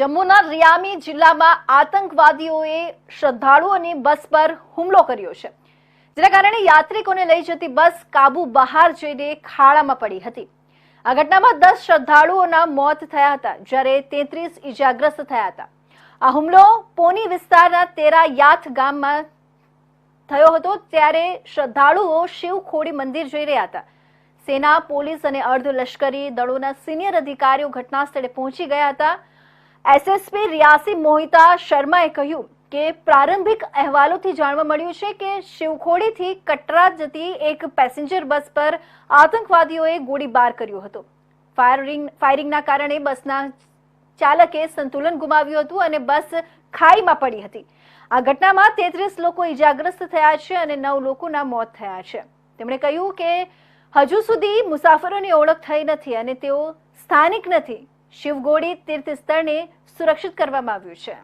જમ્મુના રિયામી જિલ્લામાં આતંકવાદીઓએ શ્રદ્ધાળુઓની બસ પર હુમલો કર્યો છે, જેના કારણે યાત્રિકોને લઈ જતી બસ કાબુ બહાર જઈને ખાડામાં પડી હતી. આ ઘટનામાં દસ શ્રદ્ધાળુઓના મોત થયા હતા, જ્યારે તેત્રીસ ઇજાગ્રસ્ત થયા હતા. આ હુમલો પોની વિસ્તારના તેરા યાથ ગામમાં થયો હતો, ત્યારે શ્રદ્ધાળુઓ શિવખોડી મંદિર જઈ રહ્યા હતા. સેના, પોલીસ અને અર્ધ લશ્કરી દળોના સિનિયર અધિકારીઓ ઘટના સ્થળે પહોંચી ગયા હતા. એસએસપી રિયાસી મોહિતા શર્માએ કહ્યું કે પ્રારંભિક અહેવાલોથી જાણવા મળ્યું છે કે શિવખોડીથી કટરા જતી એક પેસેન્જર બસ પર આતંકવાદીઓએ ગોળીબાર કર્યો હતો. ફાયરિંગ, ફાયરિંગના કારણે બસના ચાલકે સંતુલન ગુમાવ્યું હતું અને બસ ખાઈમાં પડી હતી. આ ઘટનામાં તેત્રીસ લોકો ઇજાગ્રસ્ત થયા છે અને નવ લોકોના મોત થયા છે. તેમણે કહ્યું કે હજુ સુધી મુસાફરોની ઓળખ થઈ નથી અને તેઓ સ્થાનિક નથી. શિવગોળી તીર્થ સ્થળને સુરક્ષિત કરવામાં આવ્યું છે.